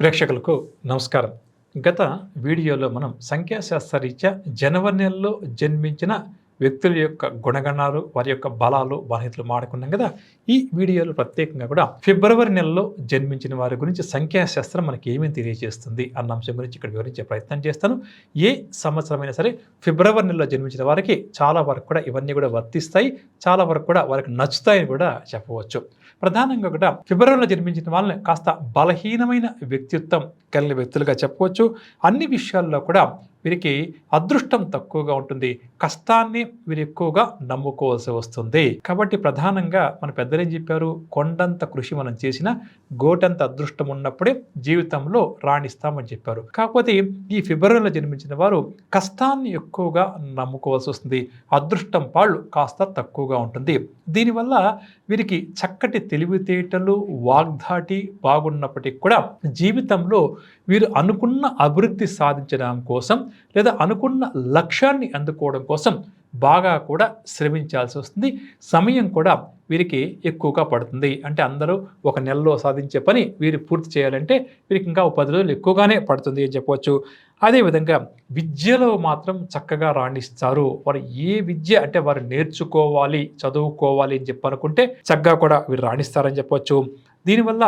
ప్రేక్షకులకు నమస్కారం. గత వీడియోలో మనం సంఖ్యాశాస్త్ర రీత్యా జనవరి నెలలో జన్మించిన వ్యక్తుల యొక్క గుణగణాలు వారి యొక్క బలాలు బలహీతలు మాడుకున్నాం కదా? ఈ వీడియోలో ప్రత్యేకంగా కూడా ఫిబ్రవరి నెలలో జన్మించిన వారి గురించి సంఖ్యాశాస్త్రం మనకి ఏమేమి తెలియజేస్తుంది అన్న అంశం గురించి ఇక్కడ వివరించే ప్రయత్నం చేస్తాను. ఏ సంవత్సరమైనా సరే ఫిబ్రవరి నెలలో జన్మించిన వారికి చాలా వరకు కూడా ఇవన్నీ కూడా వర్తిస్తాయి చాలా వరకు కూడా వారికి నచ్చుతాయని కూడా చెప్పవచ్చు. ప్రధానంగా కూడా ఫిబ్రవరిలో జన్మించిన వాళ్ళని కాస్త బలహీనమైన వ్యక్తిత్వం కలిగిన వ్యక్తులుగా చెప్పవచ్చు. అన్ని విషయాల్లో కూడా వీరికి అదృష్టం తక్కువగా ఉంటుంది. కష్టాన్ని వీరు ఎక్కువగా నమ్ముకోవాల్సి వస్తుంది. కాబట్టి ప్రధానంగా మన పెద్దలేం చెప్పారు? కొండంత కృషి మనం చేసిన గోటంత అదృష్టం ఉన్నప్పుడే జీవితంలో రాణిస్తామని చెప్పారు. కాకపోతే ఈ ఫిబ్రవరిలో జన్మించిన వారు కష్టాన్ని ఎక్కువగా నమ్ముకోవాల్సి వస్తుంది. అదృష్టం పాళ్ళు కాస్త తక్కువగా ఉంటుంది. దీనివల్ల వీరికి చక్కటి తెలివితేటలు వాగ్దాటి బాగున్నప్పటికీ కూడా జీవితంలో వీరు అనుకున్న అభివృద్ధి సాధించడం కోసం లేదా అనుకున్న లక్ష్యాన్ని అందుకోవడం కోసం బాగా కూడా శ్రమించాల్సి వస్తుంది. సమయం కూడా వీరికి ఎక్కువగా పడుతుంది. అంటే అందరూ ఒక నెలలో సాధించే పని వీరు పూర్తి చేయాలంటే వీరికి ఇంకా పది రోజులు ఎక్కువగానే పడుతుంది అని చెప్పవచ్చు. అదేవిధంగా విద్యలో మాత్రం చక్కగా రాణిస్తారు. వారు ఏ విద్య అంటే వారు నేర్చుకోవాలి చదువుకోవాలి అని చెప్పనుకుంటే చక్కగా కూడా వీరు రాణిస్తారని చెప్పవచ్చు. దీనివల్ల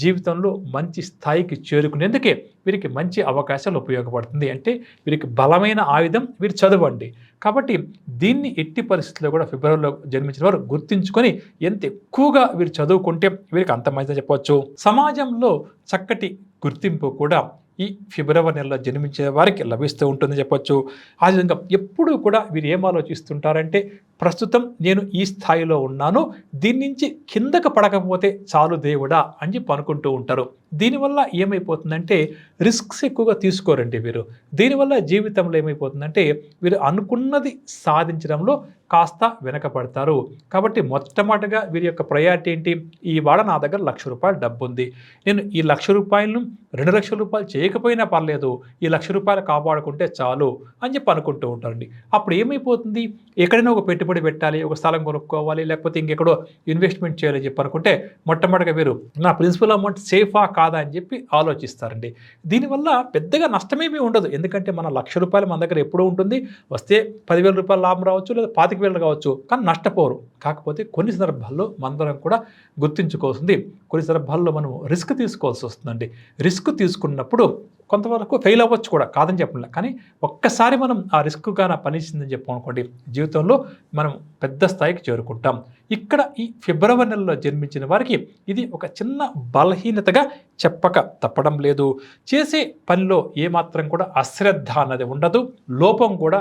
జీవితంలో మంచి స్థాయికి చేరుకునేందుకే వీరికి మంచి అవకాశాలు ఉపయోగపడుతుంది. అంటే వీరికి బలమైన ఆయుధం వీరు చదవండి. కాబట్టి దీన్ని ఎట్టి పరిస్థితుల్లో కూడా ఫిబ్రవరిలో జన్మించిన వారు గుర్తించుకొని ఎంత ఎక్కువగా వీరు చదువుకుంటే వీరికి అంత మంచిదని చెప్పవచ్చు సమాజంలో చక్కటి గుర్తింపు కూడా ఈ ఫిబ్రవరి నెలలో జన్మించే వారికి లభిస్తూ ఉంటుందని చెప్పొచ్చు. ఆ విధంగా ఎప్పుడూ కూడా వీరు ఏం ఆలోచిస్తుంటారంటే ప్రస్తుతం నేను ఈ స్థాయిలో ఉన్నాను దీని నుంచి కిందకు పడకపోతే చాలు దేవుడా అని చెప్పి అనుకుంటూ ఉంటారు. దీనివల్ల ఏమైపోతుందంటే రిస్క్స్ ఎక్కువగా తీసుకోరండి వీరు. దీనివల్ల జీవితంలో ఏమైపోతుందంటే వీరు అనుకున్నది సాధించడంలో కాస్త వెనకపడతారు కాబట్టి మొట్టమొదటిగా వీరి యొక్క ప్రయారిటీ ఏంటి? ఈ వాడ నా దగ్గర లక్ష రూపాయలు డబ్బు ఉంది నేను ఈ లక్ష రూపాయలను రెండు లక్షల రూపాయలు చేయకపోయినా పర్లేదు ఈ లక్ష రూపాయలు కాపాడుకుంటే చాలు అని చెప్పి అనుకుంటూ ఉంటారండి. అప్పుడు ఏమైపోతుంది? ఎక్కడైనా ఒక పెట్టుబడి పెట్టాలి ఒక స్థలం కొనుక్కోవాలి లేకపోతే ఇంకెక్కడో ఇన్వెస్ట్మెంట్ చేయాలని చెప్పి అనుకుంటే మొట్టమొదటిగా వీరు నా ప్రిన్సిపల్ అమౌంట్ సేఫా కాదా అని చెప్పి ఆలోచిస్తారండి. దీనివల్ల పెద్దగా నష్టమేమీ ఉండదు. ఎందుకంటే మన లక్ష రూపాయలు మన దగ్గర ఎప్పుడూ ఉంటుంది. వస్తే పదివేల రూపాయల లాభం రావచ్చు లేదా పాతిక వేలు కావచ్చు. కానీ నష్టపోరు. కాకపోతే కొన్ని సందర్భాల్లో మనందరం కూడా గుర్తించుకోవాల్సింది కొన్ని సందర్భాల్లో మనం రిస్క్ తీసుకోవాల్సి వస్తుందండి. రిస్క్ తీసుకున్నప్పుడు కొంతవరకు ఫెయిల్ అవ్వచ్చు కూడా. కాదని చెప్పలే కానీ ఒక్కసారి మనం ఆ రిస్క్ కానీ పనిచిందని చెప్పనుకోండి జీవితంలో మనం పెద్ద స్థాయికి చేరుకుంటాం. ఇక్కడ ఈ ఫిబ్రవరి నెలలో జన్మించిన వారికి ఇది ఒక చిన్న బలహీనతగా చెప్పక తప్పడం లేదు. చేసే పనిలో ఏమాత్రం కూడా అశ్రద్ధ అన్నది ఉండదు. లోపం కూడా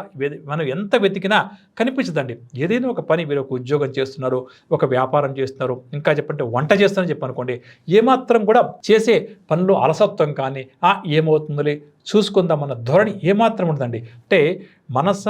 మనం ఎంత వెతికినా కనిపించదండి. ఏదైనా ఒక పని మీరు ఒక ఉద్యోగం చేస్తున్నారు ఒక వ్యాపారం చేస్తున్నారు ఇంకా చెప్పంటే వంట చేస్తారని చెప్పనుకోండి ఏమాత్రం కూడా చేసే పనిలో అలసత్వం కానీ ఆ ఏమవుతుందిలే చూసుకుందామన్న ధోరణి ఏమాత్రం ఉండదండి. అంటే మనస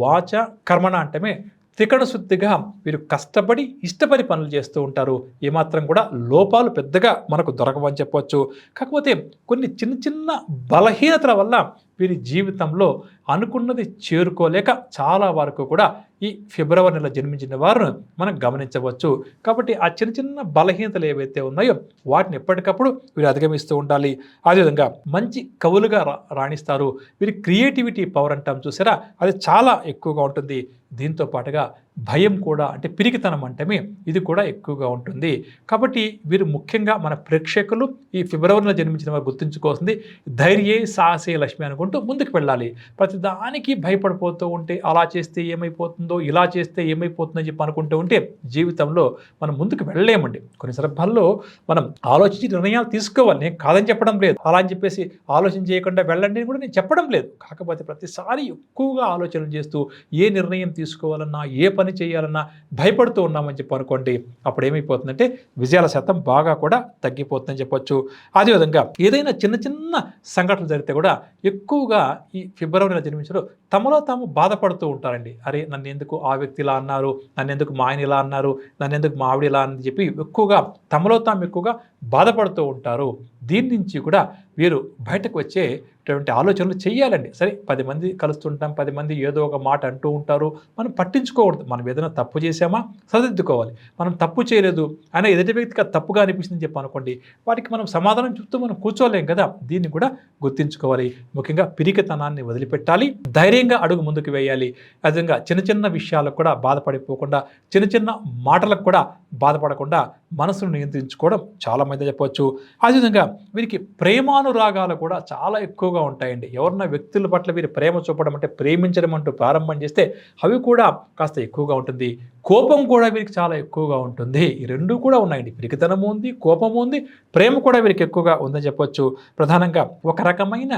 వాచ కర్మణ అంటమే త్రికణ శుద్ధిగా వీరు కష్టపడి ఇష్టపడి పనులు చేస్తూ ఉంటారు. ఏమాత్రం కూడా లోపాలు పెద్దగా మనకు దొరకవని చెప్పవచ్చు కాకపోతే కొన్ని చిన్న చిన్న బలహీనతల వల్ల వీరి జీవితంలో అనుకున్నది చేరుకోలేక చాలా వరకు కూడా ఈ ఫిబ్రవరి నెల జన్మించిన వారు మనం గమనించవచ్చు. కాబట్టి ఆ చిన్న చిన్న బలహీనతలు ఏవైతే ఉన్నాయో వాటిని ఎప్పటికప్పుడు వీరు అధిగమిస్తూ ఉండాలి. అదేవిధంగా మంచి కవులుగా రా- రాణిస్తారు. వీరి క్రియేటివిటీ పవర్ అంటాం చూసారా? అది చాలా ఎక్కువగా ఉంటుంది. దీంతో పాటుగా భయం కూడా అంటే పిరికితనం అంటమే ఇది కూడా ఎక్కువగా ఉంటుంది. కాబట్టి వీరు ముఖ్యంగా మన ప్రేక్షకులు ఈ ఫిబ్రవరిలో జన్మించిన వారు గుర్తుంచుకోవాల్సింది ధైర్యే సాహసే లక్ష్మి అనుకుంటూ ముందుకు వెళ్ళాలి. ప్రతి దానికి భయపడిపోతూ ఉంటే అలా చేస్తే ఏమైపోతుందో ఇలా చేస్తే ఏమైపోతుందో చెప్పి అనుకుంటూ ఉంటే జీవితంలో మనం ముందుకు వెళ్ళలేమండి. కొన్ని సందర్భాల్లో మనం ఆలోచించి నిర్ణయాలు తీసుకోవాలి. నేను కాదని చెప్పడం లేదు. అలా అని చెప్పేసి ఆలోచన చేయకుండా వెళ్ళండి అని కూడా నేను చెప్పడం లేదు. కాకపోతే ప్రతిసారి ఎక్కువగా ఆలోచనలు చేస్తూ ఏ నిర్ణయం తీసుకోవాలన్నా ఏ పని చేయాలన్నా భయపడుతూ ఉన్నామని చెప్పి అనుకోండి అప్పుడు ఏమైపోతుందంటే విజయాల శాతం బాగా కూడా తగ్గిపోతుందని చెప్పొచ్చు. అదేవిధంగా ఏదైనా చిన్న చిన్న సంఘటనలు జరిగితే కూడా ఎక్కువగా ఈ ఫిబ్రవరిలో జన్మించారు తమలో తాము బాధపడుతూ ఉంటారండి. అరే నన్ను ఎందుకు ఆ వ్యక్తి ఇలా అన్నారు నన్ను ఎందుకు మా ఆయన ఇలా అన్నారు నన్ను ఎందుకు మా ఆవిడ ఇలా అని చెప్పి ఎక్కువగా తమలో తాము ఎక్కువగా బాధపడుతూ ఉంటారు. దీని నుంచి కూడా వీరు బయటకు వచ్చే అటువంటి ఆలోచనలు చేయాలండి సరే పది మంది కలుస్తుంటాం పది మంది ఏదో ఒక మాట అంటూ ఉంటారు. మనం పట్టించుకోకూడదు. మనం ఏదైనా తప్పు చేసామా సరిదిద్దుకోవాలి. మనం తప్పు చేయలేదు అయినా ఎదుటి వ్యక్తికి తప్పుగా అనిపిస్తుంది చెప్పి అనుకోండి వాటికి మనం సమాధానం చెప్తూ మనం కూర్చోలేం కదా? దీన్ని కూడా గుర్తించుకోవాలి. ముఖ్యంగా పిరికితనాన్ని వదిలిపెట్టాలి. ధైర్యంగా అడుగు ముందుకు వేయాలి. అదేవిధంగా చిన్న చిన్న విషయాలకు కూడా బాధపడిపోకుండా చిన్న చిన్న మాటలకు కూడా బాధపడకుండా మనసును నియంత్రించుకోవడం చాలా మంది చెప్పవచ్చు. అదేవిధంగా వీరికి ప్రేమానురాగాలు కూడా చాలా ఎక్కువగా ఉంటాయండి. ఎవరన్నా వ్యక్తుల పట్ల వీరి ప్రేమ చూపడం అంటే ప్రేమించడం అంటూ ప్రారంభం చేస్తే అవి కూడా కాస్త ఎక్కువగా ఉంటుంది. కోపం కూడా వీరికి చాలా ఎక్కువగా ఉంటుంది. ఈ రెండు కూడా ఉన్నాయండి. పిరికితనము ఉంది కోపము ఉంది ప్రేమ కూడా వీరికి ఎక్కువగా ఉందని చెప్పొచ్చు. ప్రధానంగా ఒక రకమైన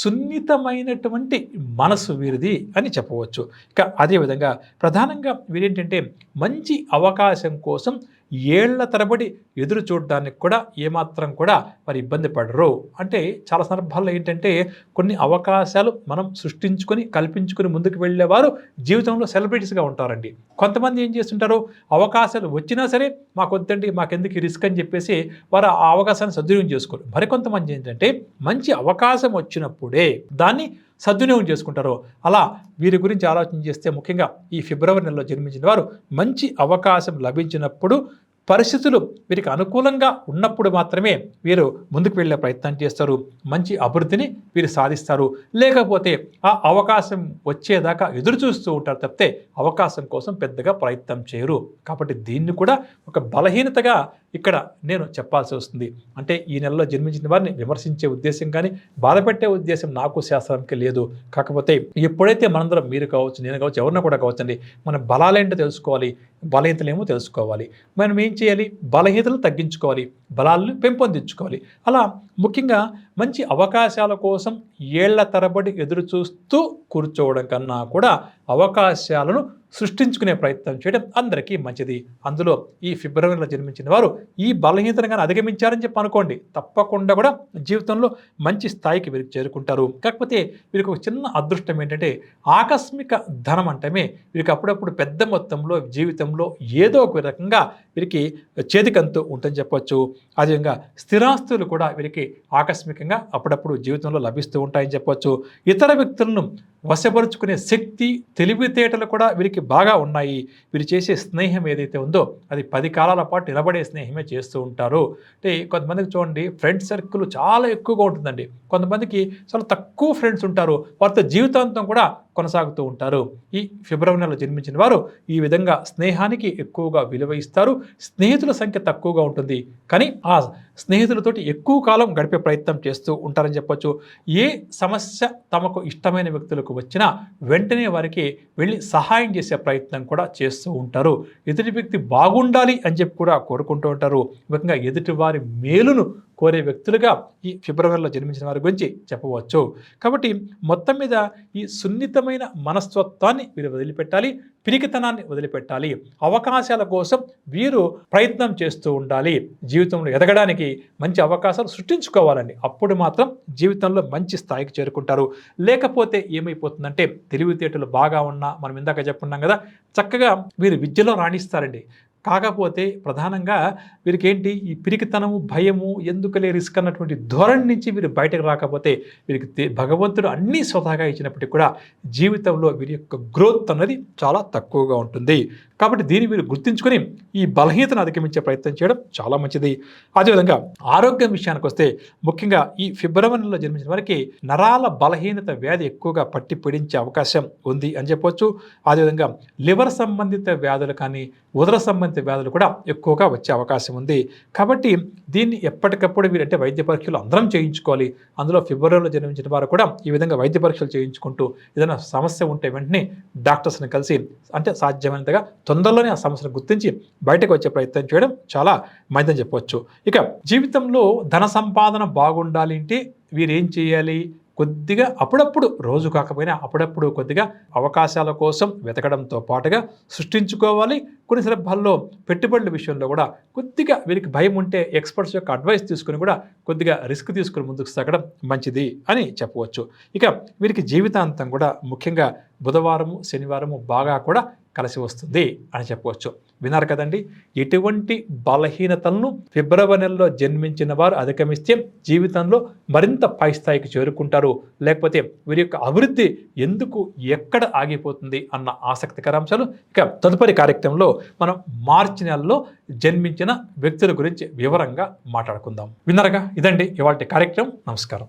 సున్నితమైనటువంటి మనసు వీరిది అని చెప్పవచ్చు. ఇక అదేవిధంగా ప్రధానంగా వీరేంటంటే మంచి అవకాశం కోసం ఏళ్ళ తరబడి ఎదురు చూడడానికి కూడా ఏమాత్రం కూడా మరి ఇబ్బంది పడరు. అంటే చాలా సందర్భాల్లో ఏంటంటే కొన్ని అవకాశాలు మనం సృష్టించుకొని కల్పించుకొని ముందుకు వెళ్ళేవారు జీవితంలో సెలబ్రిటీస్గా ఉంటారండి. కొంతమంది ఏం చేస్తుంటారు? అవకాశాలు వచ్చినా సరే మాకు వద్దండి మాకెందుకు రిస్క్ అని చెప్పేసి వారు ఆ అవకాశాన్ని సద్వినియోగం చేసుకోరు. మరికొంతమంది ఏంటంటే మంచి అవకాశం వచ్చినప్పుడే దాన్ని సద్వినియోగం చేసుకుంటారు. అలా వీరి గురించి ఆలోచన చేస్తే ముఖ్యంగా ఈ ఫిబ్రవరి నెలలో జన్మించిన వారు మంచి అవకాశం లభించినప్పుడు పరిస్థితులు వీరికి అనుకూలంగా ఉన్నప్పుడు మాత్రమే వీరు ముందుకు వెళ్ళే ప్రయత్నం చేస్తారు. మంచి అభివృద్ధిని వీరు సాధిస్తారు. లేకపోతే ఆ అవకాశం వచ్చేదాకా ఎదురు చూస్తూ ఉంటారు తప్పితే అవకాశం కోసం పెద్దగా ప్రయత్నం చేయరు. కాబట్టి దీన్ని కూడా ఒక బలహీనతగా ఇక్కడ నేను చెప్పాల్సి వస్తుంది. అంటే ఈ నెలలో జన్మించిన వారిని విమర్శించే ఉద్దేశం కానీ బాధపెట్టే ఉద్దేశం నాకు శాస్త్రానికి లేదు. కాకపోతే ఎప్పుడైతే మనందరం మీరు కావచ్చు నేను కావచ్చు ఎవరిన కూడా కావచ్చండి మన బలాలేంటో తెలుసుకోవాలి బలహీనతలేమో తెలుసుకోవాలి. మనం ఏం చేయాలి? బలహీనతలు తగ్గించుకోవాలి బలాలను పెంపొందించుకోవాలి. అలా ముఖ్యంగా మంచి అవకాశాల కోసం ఏళ్ళ తరబడి ఎదురు చూస్తూ కూర్చోవడం కన్నా కూడా అవకాశాలను సృష్టించుకునే ప్రయత్నం చేయడం అందరికీ మంచిది. అందులో ఈ ఫిబ్రవరిలో జన్మించిన వారు ఈ బలహీనతను కానీ అధిగమించారని చెప్పి అనుకోండి. తప్పకుండా కూడా జీవితంలో మంచి స్థాయికి వీరికి చేరుకుంటారు. కాకపోతే వీరికి ఒక చిన్న అదృష్టం ఏంటంటే ఆకస్మిక ధనం అంటమే వీరికి అప్పుడప్పుడు పెద్ద మొత్తంలో జీవితంలో ఏదో ఒక రకంగా వీరికి చేతికంతు ఉంటుందని చెప్పొచ్చు. అదేవిధంగా స్థిరాస్తులు కూడా వీరికి ఆకస్మికంగా అప్పుడప్పుడు జీవితంలో లభిస్తూ ఉంటాయని చెప్పొచ్చు. ఇతర వ్యక్తులను వశపరుచుకునే శక్తి తెలివితేటలు కూడా వీరికి బాగా ఉన్నాయి. వీరు చేసే స్నేహం ఏదైతే ఉందో అది పది కాలాల పాటు నిలబడే స్నేహమే చేస్తూ ఉంటారు. అంటే కొంతమందికి చూడండి ఫ్రెండ్ సర్కిల్ చాలా ఎక్కువగా ఉంటుందండి. కొంతమందికి చాలా తక్కువ ఫ్రెండ్స్ ఉంటారు. వారితో జీవితాంతం కూడా కొనసాగుతూ ఉంటారు. ఈ ఫిబ్రవరి నెలలో జన్మించిన వారు ఈ విధంగా స్నేహానికి ఎక్కువగా విలువ ఇస్తారు. స్నేహితుల సంఖ్య తక్కువగా ఉంటుంది. కానీ ఆ స్నేహితులతోటి ఎక్కువ కాలం గడిపే ప్రయత్నం చేస్తూ ఉంటారని చెప్పొచ్చు. ఏ సమస్య తమకు ఇష్టమైన వ్యక్తులకు వచ్చినా వెంటనే వారికి వెళ్ళి సహాయం చేసే ప్రయత్నం కూడా చేస్తూ ఉంటారు. ఎదుటి వ్యక్తి బాగుండాలి అని చెప్పి కూడా కోరుకుంటూ ఉంటారు. ముఖ్యంగా ఎదుటి వారి మేలును కోరే వ్యక్తులుగా ఈ ఫిబ్రవరిలో జన్మించిన వారి గురించి చెప్పవచ్చు. కాబట్టి మొత్తం మీద ఈ సున్నితమైన మనస్తత్వాన్ని వీరు వదిలిపెట్టాలి పిరికితనాన్ని వదిలిపెట్టాలి. అవకాశాల కోసం వీరు ప్రయత్నం చేస్తూ ఉండాలి. జీవితంలో ఎదగడానికి మంచి అవకాశాలు సృష్టించుకోవాలండి అప్పుడు మాత్రం జీవితంలో మంచి స్థాయికి చేరుకుంటారు. లేకపోతే ఏమైపోతుందంటే తెలివితేటలు బాగా ఉన్నా మనం ఇందాక చెప్పుకున్నాం కదా చక్కగా వీరు విద్యలో రాణిస్తారండి. కాకపోతే ప్రధానంగా వీరికి ఏంటి ఈ పిరికితనము భయము ఎందుకలే రిస్క్ అన్నటువంటి ధోరణి నుంచి వీరు బయటకు రాకపోతే వీరికి భగవంతుడు అన్నీ స్వతహాగా ఇచ్చినప్పటికీ కూడా జీవితంలో వీరి యొక్క గ్రోత్ అన్నది చాలా తక్కువగా ఉంటుంది. కాబట్టి దీన్ని వీరు గుర్తించుకొని ఈ బలహీనతను అధిగమించే ప్రయత్నం చేయడం చాలా మంచిది. అదేవిధంగా ఆరోగ్యం విషయానికి వస్తే ముఖ్యంగా ఈ ఫిబ్రవరి నెలలో జన్మించిన వారికి నరాల బలహీనత వ్యాధి ఎక్కువగా పట్టి పీడించే అవకాశం ఉంది అని చెప్పవచ్చు అదేవిధంగా లివర్ సంబంధిత వ్యాధులు కానీ ఉదర సంబంధిత వ్యాధులు కూడా ఎక్కువగా వచ్చే అవకాశం ఉంది. కాబట్టి దీన్ని ఎప్పటికప్పుడు వీరంటే వైద్య పరీక్షలు అందరం చేయించుకోవాలి. అందులో ఫిబ్రవరిలో జన్మించిన వారు కూడా ఈ విధంగా వైద్య పరీక్షలు చేయించుకుంటూ ఏదైనా సమస్య ఉంటే వెంటనే డాక్టర్స్ని కలిసి అంటే సాధ్యమైనంతగా తొందరలోనే ఆ సమస్యను గుర్తించి బయటకు వచ్చే ప్రయత్నం చేయడం చాలా మంచిదని చెప్పవచ్చు ఇక జీవితంలో ధన సంపాదన బాగుండాలి అంటే వీరేం చేయాలి? కొద్దిగా అప్పుడప్పుడు రోజు కాకపోయినా అప్పుడప్పుడు కొద్దిగా అవకాశాల కోసం వెతకడంతో పాటుగా సృష్టించుకోవాలి. కొన్ని సందర్భాల్లో పెట్టుబడుల విషయంలో కూడా కొద్దిగా వీరికి భయం ఉంటే ఎక్స్పర్ట్స్ యొక్క అడ్వైస్ తీసుకుని కూడా కొద్దిగా రిస్క్ తీసుకుని ముందుకు సాగడం మంచిది అని చెప్పవచ్చు. ఇక వీరికి జీవితాంతం కూడా ముఖ్యంగా బుధవారము శనివారము బాగా కూడా కలిసి వస్తుంది అని చెప్పవచ్చు. విన్నారు కదండి? ఎటువంటి బలహీనతలను ఫిబ్రవరి నెలలో జన్మించిన వారు అధిగమిస్తే జీవితంలో మరింత పై స్థాయికి చేరుకుంటారు. లేకపోతే వీరి యొక్క అభివృద్ధి ఎందుకు ఎక్కడ ఆగిపోతుంది అన్న ఆసక్తికర అంశాలు ఇక తదుపరి కార్యక్రమంలో మనం మార్చి నెలలో జన్మించిన వ్యక్తుల గురించి వివరంగా మాట్లాడుకుందాం. విన్నారుగా? ఇదండి ఇవాళ కార్యక్రమం. నమస్కారం.